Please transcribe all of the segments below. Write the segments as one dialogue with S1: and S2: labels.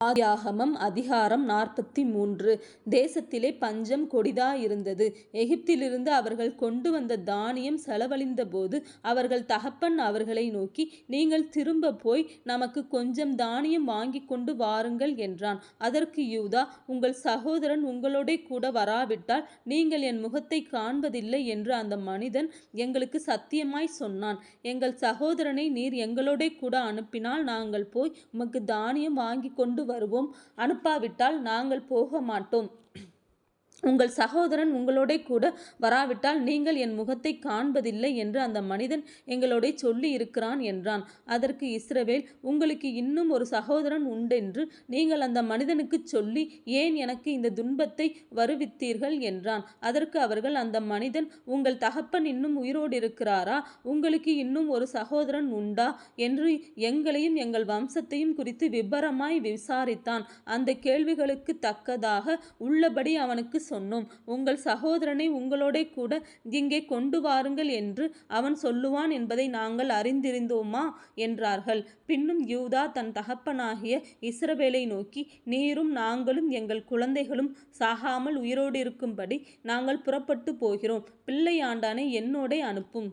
S1: ஆதியாகமம் அதிகாரம் நாற்பத்தி மூன்று தேசத்திலே பஞ்சம் கொடிதாயிருந்தது எகிப்திலிருந்து அவர்கள் கொண்டு வந்த தானியம் செலவழிந்தபோது அவர்கள் தகப்பன் அவர்களை நோக்கி நீங்கள் திரும்ப போய் நமக்கு கொஞ்சம் தானியம் வாங்கிக் கொண்டு வாருங்கள் என்றான். அதற்கு யூதா உங்கள் சகோதரன் உங்களோடே கூட வராவிட்டால் நீங்கள் என் முகத்தை காண்பதில்லை என்று அந்த மனிதன் எங்களுக்கு சத்தியமாய் சொன்னான். எங்கள் சகோதரனை நீர் எங்களோட கூட அனுப்பினால் நாங்கள் போய் உமக்கு தானியம் வாங்கி கொண்டு வருவோம். அனுப்பாவிட்டால் நாங்கள் போக மாட்டோம் உங்கள் சகோதரன் உங்களோடே கூட வராவிட்டால் நீங்கள் என் முகத்தை காண்பதில்லை என்று அந்த மனிதன் எங்களோட சொல்லி இருக்கிறான் என்றான். அதற்கு இஸ்ரவேல் உங்களுக்கு இன்னும் ஒரு சகோதரன் உண்டென்று நீங்கள் அந்த மனிதனுக்கு சொல்லி ஏன் எனக்கு இந்த துன்பத்தை வருவித்தீர்கள்? என்றான். அதற்கு அவர்கள் அந்த மனிதன் உங்கள் தகப்பன் இன்னும் உயிரோடு இருக்கிறாரா? உங்களுக்கு இன்னும் ஒரு சகோதரன் உண்டா? என்று எங்களையும் எங்கள் வம்சத்தையும் குறித்து விபரமாய் விசாரித்தான். அந்த கேள்விகளுக்கு தக்கதாக உள்ளபடி அவனுக்கு சொன்னோம். உங்கள் சகோதரனை உங்களோட கூட இங்கே கொண்டு வாருங்கள் என்று அவன் சொல்லுவான் என்பதை நாங்கள் அறிந்திருந்தோமா? என்றார்கள். பின்னும் யூதா தன் தகப்பனாகிய இஸ்ரவேலை நோக்கி நீரும் நாங்களும் எங்கள் குழந்தைகளும் சாகாமல் உயிரோடு இருக்கும்படி நாங்கள் புறப்பட்டு போகிறோம். பிள்ளையாண்டானை என்னோட அனுப்பும்.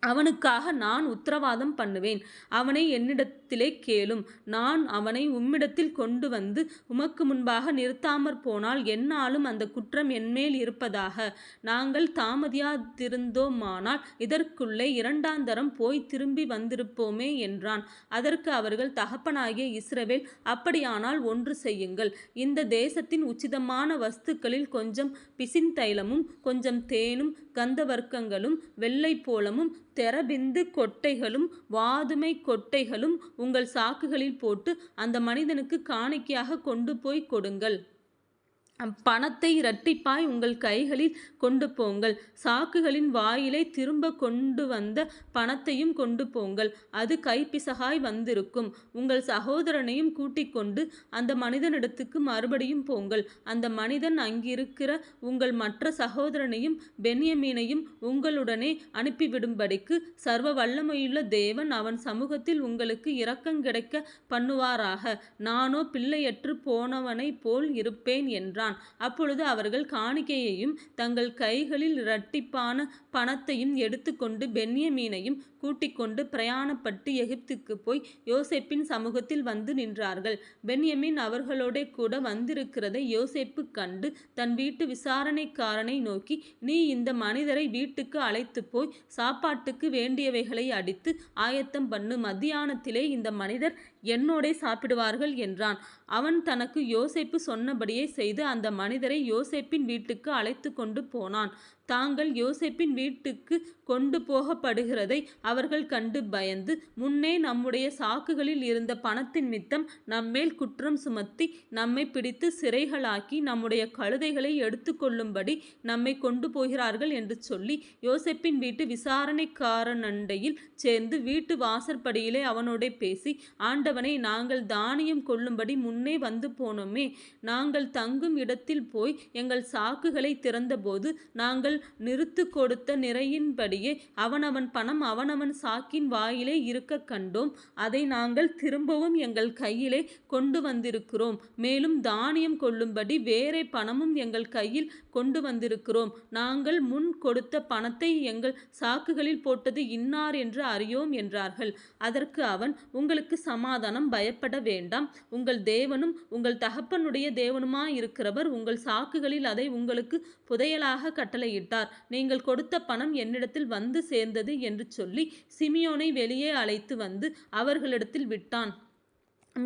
S1: அவனுக்காக நான் உத்தரவாதம் பண்ணுவேன். அவனை என்னிடத்திலே கேளும். நான் அவனை உம்மிடத்தில் கொண்டு வந்து உமக்கு முன்பாக நிறுத்தாமற் போனால் என்னாலும் அந்த குற்றம் என்மேல் இருப்பதாக. நாங்கள் தாமதியாதிருந்தோமானால் இதற்குள்ளே இரண்டாந்தரம் போய் திரும்பி வந்திருப்போமே என்றான். அதற்கு அவர்கள் தகப்பனாகிய இஸ்ரவேல் அப்படியானால் ஒன்று செய்யுங்கள். இந்த தேசத்தின் உச்சிதமான வஸ்துக்களில் கொஞ்சம் பிசின் தைலமும் கொஞ்சம் தேனும் கந்தவர்க்கங்களும் வெள்ளை போலமும் தெரபிந்து கொட்டைகளும் வாதுமை கொட்டைகளும் உங்கள் சாக்குகளில் போட்டு அந்த மனிதனுக்கு காணிக்கையாக கொண்டு போய் கொடுங்கள். பணத்தை இரட்டிப்பாய் உங்கள் கைகளில் கொண்டு போங்கள். சாக்குகளின் வாயிலை திரும்ப கொண்டு வந்த பணத்தையும் கொண்டு போங்கள். அது கைப்பிசகாய் வந்திருக்கும். உங்கள் சகோதரனையும் கூட்டிக் கொண்டு அந்த மனிதனிடத்துக்கு மறுபடியும் போங்கள். அந்த மனிதன் அங்கிருக்கிற உங்கள் மற்ற சகோதரனையும் பென்யமீனையும் உங்களுடனே அனுப்பிவிடும்படிக்கு சர்வ வல்லமையுள்ள தேவன் அவன் சமூகத்தில் உங்களுக்கு இரக்கம் கிடைக்க பண்ணுவாராக. நானோ பிள்ளையற்று போனவனைப் போல் இருப்பேன் என்றான். அப்பொழுது அவர்கள் காணிக்கையையும் தங்கள் கைகளில் இரட்டிப்பான பணத்தையும் எடுத்துக்கொண்டு பென்யமீனையும் கூட்டிக் கொண்டு பிரயாணப்பட்டு எகிப்துக்கு போய் யோசேப்பின் சமூகத்தில் வந்து நின்றார்கள். பென்யமீன் அவர்களோட கூட வந்திருக்கிறதை யோசேப்பு கண்டு தன் வீட்டு விசாரணைக்காரனை நோக்கி நீ இந்த மனிதரை வீட்டுக்கு அழைத்து போய் சாப்பாட்டுக்கு வேண்டியவைகளை அடித்து ஆயத்தம் பண்ணு. மத்தியானத்திலே இந்த மனிதர் என்னோடே சாப்பிடுவார்கள் என்றான். அவன் தனக்கு யோசேப்பு சொன்னபடியே செய்து அந்த மனிதரை யோசேப்பின் வீட்டுக்கு அழைத்து கொண்டு போனான். தாங்கள் யோசேப்பின் வீட்டுக்கு கொண்டு போகப்படுகிறதை அவர்கள் கண்டு பயந்து முன்னே நம்முடைய சாக்குகளில் இருந்த பணத்தின் மித்தம் நம்மேல் குற்றம் சுமத்தி நம்மை பிடித்து சிறைகளாக்கி நம்முடைய கழுதைகளை எடுத்துக்கொள்ளும்படி நம்மை கொண்டு போகிறார்கள் என்று சொல்லி யோசேப்பின் வீட்டு விசாரணைக்காரனண்டையில் சேர்ந்து வீட்டு வாசற்படியிலே அவனோடே பேசி ஆண்டவனை நாங்கள் தானியம் கொள்ளும்படி முன்னே வந்து போனோமே நாங்கள் தங்கும் இடத்தில் போய் எங்கள் சாக்குகளை திறந்தபோது நாங்கள் நிறுத்து கொடுத்த நிறையின்படியே அவனவன் பணம் அவனவன் சாக்கின் வாயிலே இருக்க கண்டோம். அதை நாங்கள் திரும்பவும் எங்கள் கையிலே கொண்டு வந்திருக்கிறோம். மேலும் தானியம் கொள்ளும்படி வேறே பணமும் எங்கள் கையில் கொண்டு வந்திருக்கிறோம். நாங்கள் முன் கொடுத்த பணத்தை எங்கள் சாக்குகளில் போட்டது இன்னார் என்று அறியோம் என்றார்கள். அதற்கு அவன் உங்களுக்கு சமாதானம் பயப்பட வேண்டாம். உங்கள் தேவ தேவனும் உங்கள் தகப்பனுடைய தேவனுமா இருக்கிறவர். உங்கள் சாக்குகளில் அதை உங்களுக்கு புதையலாக கட்டளையிட்டார். நீங்கள் கொடுத்த பணம் என்னிடத்தில் வந்து சேர்ந்தது என்று சொல்லி சிமியோனை வெளியே அழைத்து வந்து அவர்களிடத்தில் விட்டான்.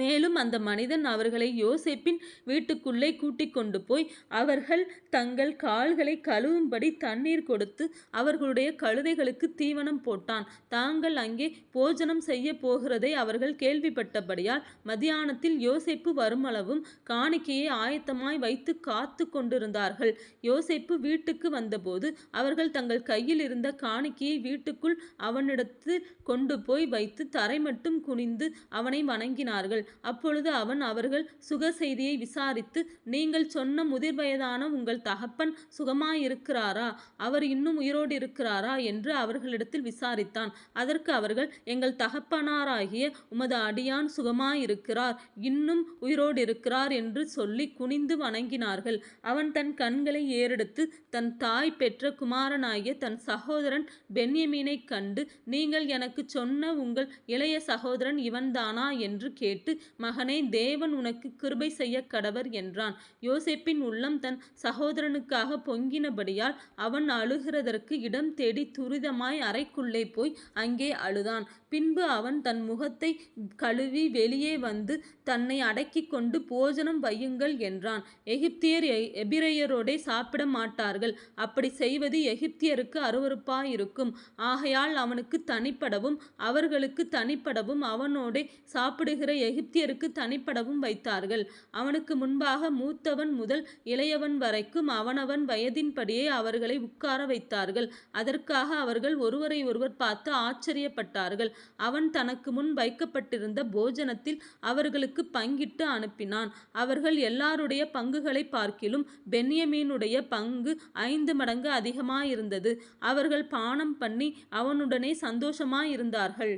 S1: மேலும் அந்த மனிதன் அவர்களை யோசேப்பின் வீட்டுக்குள்ளே கூட்டிக் கொண்டு போய் அவர்கள் தங்கள் கால்களை கழுவும்படி தண்ணீர் கொடுத்து அவர்களுடைய கழுதைகளுக்கு தீவனம் போட்டான். தாங்கள் அங்கே போஜனம் செய்ய போகிறதை அவர்கள் கேள்விப்பட்டபடியால் மதியானத்தில் யோசேப்பு வருமளவும் காணிக்கையை ஆயத்தமாய் வைத்து காத்து கொண்டிருந்தார்கள். யோசேப்பு வீட்டுக்கு வந்தபோது அவர்கள் தங்கள் கையில் இருந்த காணிக்கையை வீட்டுக்குள் அவனிடத்தில் கொண்டு போய் வைத்து தரை மட்டும் குனிந்து அவனை வணங்கினார்கள். அப்பொழுது அவன் அவர்கள் சுக செய்தியை விசாரித்து நீங்கள் சொன்ன முதிர் வயதான உங்கள் தகப்பன் சுகமாயிருக்கிறாரா? அவர் இன்னும் உயிரோடு இருக்கிறாரா என்று அவர்களிடத்தில் விசாரித்தான். அதற்கு அவர்கள் எங்கள் தகப்பனாராகிய உமது அடியான் சுகமாயிருக்கிறார் இன்னும் உயிரோடு இருக்கிறார் என்று சொல்லி குனிந்து வணங்கினார்கள். அவன் தன் கண்களை ஏறெடுத்து தன் தாய் பெற்ற குமாரனாகிய தன் சகோதரன் பென்யமீனை கண்டு நீங்கள் எனக்கு சொன்ன உங்கள் இளைய சகோதரன் இவன்தானா? என்று கேட்டு மகனே தேவன் உனக்கு கிருபை செய்ய கடவர் என்றான். யோசேப்பின் உள்ளம் தன் சகோதரனுக்காக பொங்கினபடியால் அவன் அழுகிறதற்கு இடம் தேடி துரிதமாய் அறைக்குள்ளே போய் அங்கே அழுதான். பின்பு அவன் தன் முகத்தை கழுவி வெளியே வந்து தன்னை அடக்கிக் கொண்டு போஜனம் வையுங்கள் என்றான். எகிப்தியர் எ- சாப்பிட மாட்டார்கள். அப்படி செய்வது எகிப்தியருக்கு அருவறுப்பாயிருக்கும் ஆகையால் அவனுக்கு தனிப்படவும் அவர்களுக்கு தனிப்படவும் அவனோடே சாப்பிடுகிற எகிப்தியருக்கு தனிப்படவும் வைத்தார்கள். அவனுக்கு முன்பாக மூத்தவன் முதல் இளையவன் வரைக்கும் அவனவன் வயதின்படியே அவர்களை உட்கார வைத்தார்கள். அதற்காக அவர்கள் ஒருவரை ஒருவர் பார்த்து ஆச்சரியப்பட்டார்கள். அவன் தனக்கு முன் வைக்கப்பட்டிருந்த போஜனத்தில் அவர்களுக்கு பங்கிட்டு அனுப்பினான். அவர்கள் எல்லாருடைய பங்குகளை பார்க்கிலும் பென்யமீனுடைய பங்கு ஐந்து மடங்கு அதிகமாயிருந்தது. அவர்கள் பானம் பண்ணி அவனுடனே சந்தோஷமாயிருந்தார்கள்.